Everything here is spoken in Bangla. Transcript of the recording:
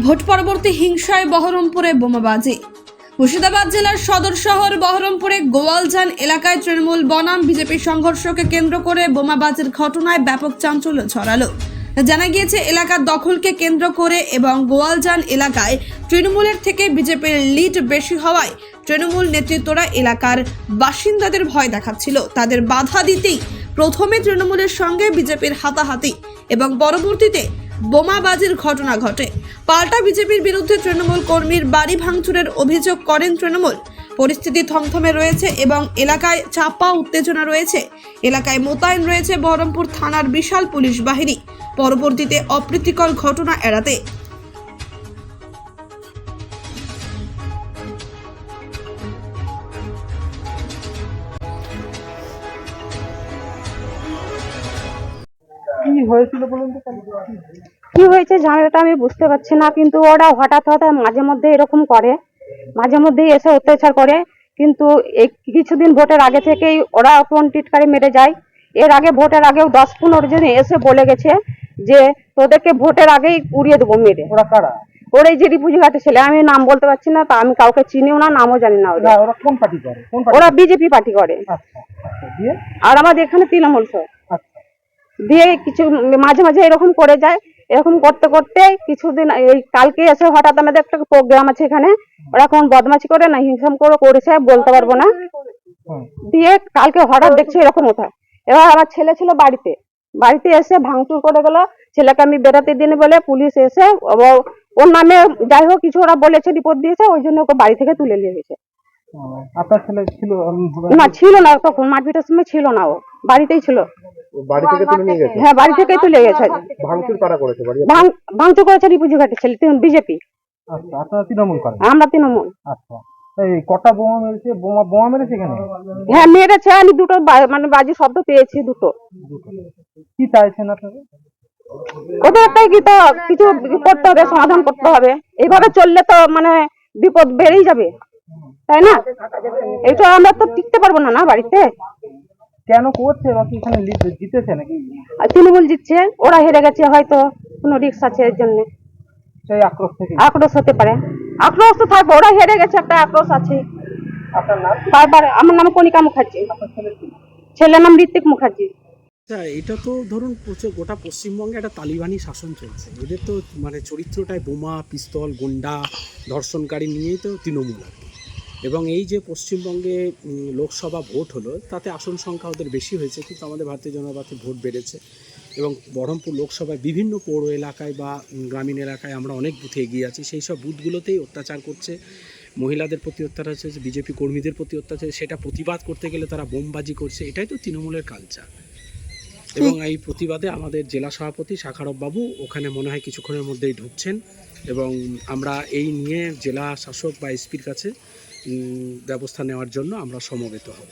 ভোট পরবর্তী হিংসায় বহরমপুরে বোমাবাজি। মুর্শিদাবাদ জেলার সদর শহর বহরমপুরে গোয়ালজান এলাকায় তৃণমূল বনাম বিজেপি সংঘর্ষকে কেন্দ্র করে বোমাবাজির ঘটনায় ব্যাপক চাঞ্চল্য ছড়ালো। জানা গিয়েছে এলাকার দখলকে কেন্দ্র করে এবং গোয়ালজান এলাকায় তৃণমূলের থেকে বিজেপির লিড বেশি হওয়ায় তৃণমূল নেতৃত্বরা এলাকার বাসিন্দাদের ভয় দেখাচ্ছিল। তাদের বাধা দিতেই প্রথমে তৃণমূলের সঙ্গে বিজেপির হাতাহাতি এবং পরবর্তীতে বোমাবাজির ঘটনা ঘটে। পাল্টা বিজেপির বিরুদ্ধে তৃণমূল কর্মীর বাড়ি ভাঙচুরের অভিযোগ করেন তৃণমূল। পরিস্থিতি থমথমে রয়েছে এবং এলাকায় চাপা উত্তেজনা রয়েছে। এলাকায় মোতায়েন রয়েছে বহরমপুর থানার বিশাল পুলিশ বাহিনী। পরবর্তীতে অপ্রীতিকর ঘটনা এড়াতে। কি হয়েছিল বলুন তো? কি হয়েছে ঝামেলাটা আমি বুঝতে পারছি না কিন্তু ওরা হঠাৎ হঠাৎ মাঝে মধ্যে এরকম করে মাঝে মধ্যেই এসে অত্যাচার করে কিন্তু এই কিছুদিন ভোটের আগে থেকেই ওরা টিটকারি মেরে যায়। এর আগে ভোটের আগেও দশ পনেরো জন এসে বলে গেছে যে তোদেরকে ভোটের আগেই উড়িয়ে দেবো মেরে। ওরা কারা? ওর এই যে রিপুজি ঘাটে ছেলে আমি নাম বলতে পারছি না তা আমি কাউকে চিনিও না নামও জানি না ওরা কোন পার্টি করে? ওরা বিজেপি পার্টি করে। আচ্ছা আচ্ছা দিয়ে? আর আমাদের এখানে তৃণমূল আচ্ছা। দিয়ে কিছু মাঝে মাঝে এরকম করে যায় এরকম করতে করতে কিছুদিন এই কালকে এসে হঠাৎ আমাদের একটা প্রোগ্রাম আছে এখানে। ওরা কোন বদমাশি করে না হিংসাম করে করেছে বলতে পারব না। দিয়ে কালকে হঠাৎ দেখছি এরকম ওঠা এবার আমার ছেলে ছিল বাড়িতে। বাড়িতে এসে ভাঙচুর করে গেল। ছেলেকে আমি বেরোতে দিন বলে পুলিশ এসে ও- ওর নামে যাই হোক কিছু ওরা বলেছে রিপোর্ট দিয়েছে ওই জন্য ওকে বাড়ি থেকে তুলে নিয়ে গেছে। আপনার ছেলে ছিল? না ছিল না তখন মারপিটের সময় ছিল না ও বাড়িতেই ছিল। বাড়ি থেকে তুলে নিয়ে গেছে? হ্যাঁ বাড়ি থেকেই তুলে গেছে। ভাঙচুর কারা করেছে বাড়ি? ভাঙচুর করেছে রিপুজি ঘাটে ছেলে বিজেপি। আচ্ছা আপনারা তৃণমূল করেন আমরা তৃণমূল। আচ্ছা এই কটা বোমা মেরেছে? বোমা বোমা মেরেছে এখানে? হ্যাঁ মেরেছে আমি দুটো মানে বাজি শব্দ পেয়েছি দুটো। কি চাইছেন আপনারা? ওদের একটাই কি তো কিছু করতে হবে সমাধান করতে হবে। এইভাবে চললে তো মানে বিপদ বেড়েই যাবে। তাই না? এইটা আমরা তো টিকতে পারব না না বাড়িতে? কেন করছে বা কি এখানে জিতেছে নাকি? আর তৃণমূল জিতছে ওরা হেরে গেছে হয়তো কোনো রিক্স আছে এর জন্য। সেই আক্রোশ থেকে। আক্রোশ হতে পারে। আক্রোশ তো থাকবে ওরা হেরে গেছে একটা আক্রোশ আছে। আপনার নাম? বারবার আমার নাম কণিকা মুখার্জি। ছেলের নাম? ঋত্বিক মুখার্জি। আচ্ছা এটা তো ধরুন প্রচুর গোটা পশ্চিমবঙ্গে একটা তালিবানি শাসন চলছে। এদের তো মানে চরিত্রটাই বোমা পিস্তল গুন্ডা ধর্ষণকারী নিয়েই তো তৃণমূল আর কি এবং এই যে পশ্চিমবঙ্গে লোকসভা ভোট হলো, তাতে আসন সংখ্যা ওদের বেশি হয়েছে, কিন্তু আমাদের ভারতীয় জনতা পার্টির ভোট বেড়েছে। এবং বহরমপুর লোকসভায় বিভিন্ন পৌর এলাকায় বা গ্রামীণ এলাকায় আমরা অনেক বুথে এগিয়ে আছি। সেই সব বুথগুলোতেই অত্যাচার করছে। মহিলাদের প্রতি অত্যাচার হচ্ছে, বিজেপি কর্মীদের প্রতি অত্যাচার সেটা প্রতিবাদ করতে গেলে তারা বোমবাজি করছে। এটাই তো তৃণমূলের কালচার এবং এই প্রতিবাদে আমাদের জেলা সভাপতি শাখারব বাবু ওখানে মনে হয় কিছুক্ষণের মধ্যেই ঢুকছেন। এবং আমরা এই নিয়ে জেলা শাসক বা এসপির কাছে ব্যবস্থা নেওয়ার জন্য আমরা সমবেত হব।